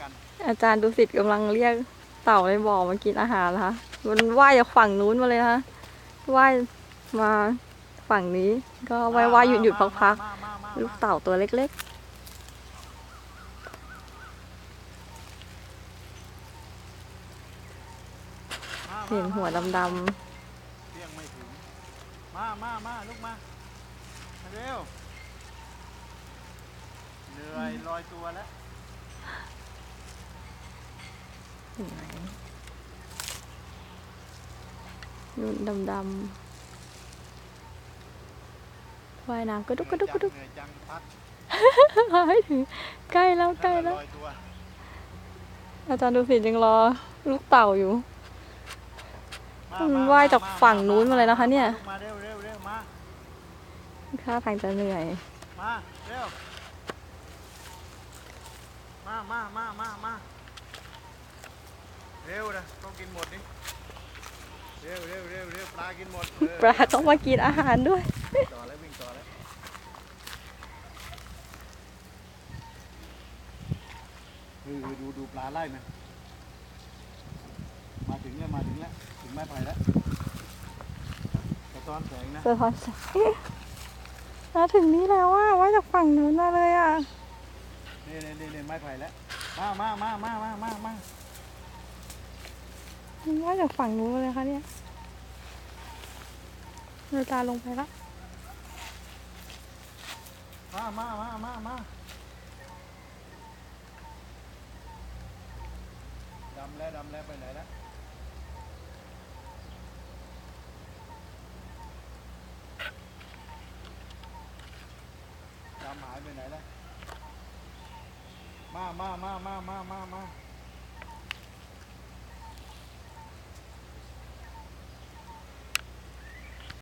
กันอาจารย์ดุสิตกำลังเรียกเต่าในบ่อมากินอาหารนะคะมันว่ายจากฝั่งนู้นมาเลยนะคะว่ายมาฝั่งนี้ ก็ว่ายว่ายหยุดหยุดพักพักมามามาๆลูกเต่าตัวเล็กมาๆเห็นหัวดำเที่ยงไม่ถึง มามามาลุกมามา เร็ว เหนื่อยลอยตัวแล้วๆเห็นไหมนุ่นดำๆว่ายน้ำกระดุกกระดุกกระดุกเหนื่อยจังพักให้ถึงใกล้แล้วใกล้แล้วลอยตัวอาจารย์ดุสิตยังรอ ลูกเต่าอยู่มามันมาว่ายจากมฝั่งนู้นมาเลยนะคะเนี่ยลุกมาเร็วเร็วเร็วมาท่าทางจะเหนื่อย มา เร็ว มามามามามา เร็วนะต้องกินหมดนี่เร็วเร็วเร็วเร็วปลากินหมดเออปลาต้องมากินอาหารด้วย ต่อแล้ววิ่งต่อแล้วคือคือดูดูปลาไล่มันมาถึงแล้วมาถึงแล้วถึงไม้ไผ่แล้วสะท้อนแสงนะสะท้อนแสงมาถึงนี้แล้วว่าว่าจากฝั่งนู้นมาเลยอะ นี่นี่นี่นี่ไม้ไผ่แล้วมามามามามามามา ว่าจากฝั่งนู้นเลยค่ะเนี่ยเราตาลงไปละมามามามามาดำแล้วดำแล้วไปไหนแล้วดำหายไปไหนแล้วมามามามามามามา